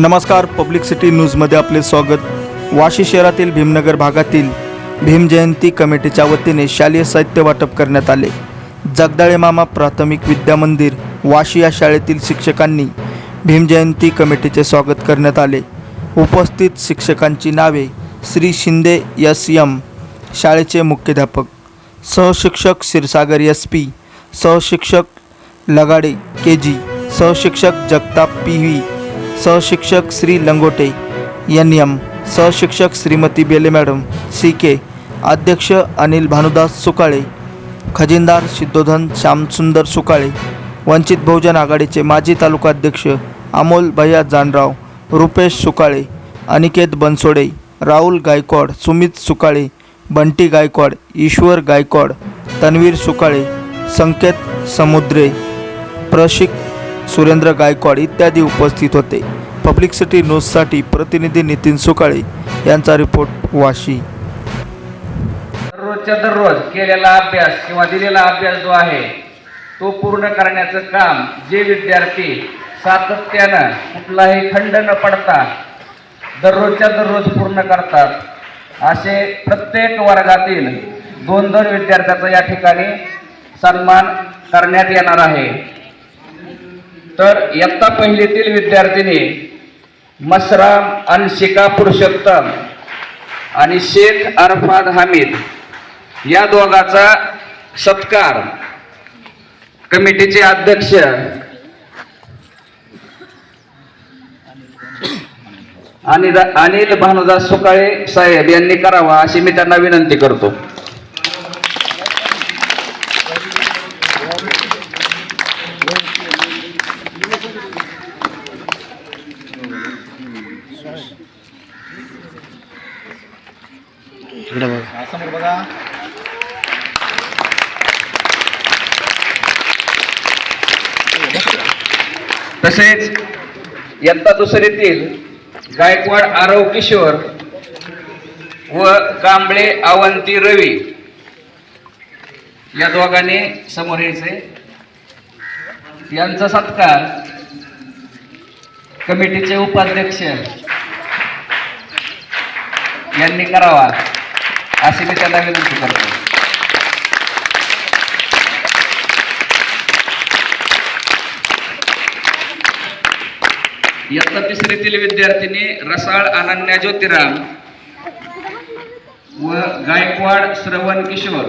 नमस्कार public city न्यूजमध्ये आपले स्वागत. वाशी शहरातील भीमनगर भागातील भीम जयंती कमिटीच्या वतीने शालेय साहित्य वाटप करण्यात आले. जगदाळे मामा प्राथमिक विद्यामंदिर वाशी या शाळेतील शिक्षकांनी भीम जयंती कमिटीचे स्वागत करण्यात आले. उपस्थित शिक्षकांची नावे श्री शिंदे एस एम शाळेचे मुख्याध्यापक सहशिक्षक क्षीरसागर एस पी सहशिक्षक लगाडे के जी सहशिक्षक जगताप पी व्ही सहशिक्षक Shri Langote N M सहशिक्षक Shrimati Bele madam C K अध्यक्ष अनिल भानुदास सुकाळे खजिनदार सिद्धोधन श्यामसुंदर सुकाळे वंचित बहुजन आघाडीचे माजी तालुका अध्यक्ष अमोल भैया जानराव रुपेश सुकाळे अनिकेत बनसोडे राहुल गायकवाड सुमित सुकाळे बंटी गायकवाड ईश्वर गायकवाड तन्वीर सुकाळे संकेत समुद्रे प्रशिक सुरेंद्र गायकवाड इत्यादी उपस्थित होते. पब्लिक सिटी न्यूजसाठी प्रतिनिधी नितीन सुकाळे यांचा रिपोर्ट वाशी. दररोजच्या दररोज केलेला अभ्यास किंवा दिलेला अभ्यास जो आहे तो पूर्ण करण्याचं काम जे विद्यार्थी सातत्यानं कुठलाही खंड न पडता दररोजच्या दररोज पूर्ण करतात असे प्रत्येक वर्गातील दोन दोन विद्यार्थ्याचा या ठिकाणी सन्मान करण्यात येणार आहे. तर इयत्ता पहिलीतील विद्यार्थिनी मसराम अनशिका पुरुषोत्तम आणि शेख अरफाद हामिद या दोघाचा सत्कार. कमिटीचे अध्यक्ष आणि अनिल भानुदास सुकाळे साहेब यांनी करावा अशी मी त्यांना विनंती करतो. तसेच यत्ता दुसरीतील गायकवाड आरव किशोर व कांबळे अवंती रवी या दोघांनी समोर यायचे. यांचा सत्कार कमिटीचे उपाध्यक्ष यांनी करावा अशी मी त्यांना विनंती करतो. इयत्ता तिसरीतील विद्यार्थिनी रसाळ अनन्या ज्योतिराम व गायकवाड श्रवण किशोर.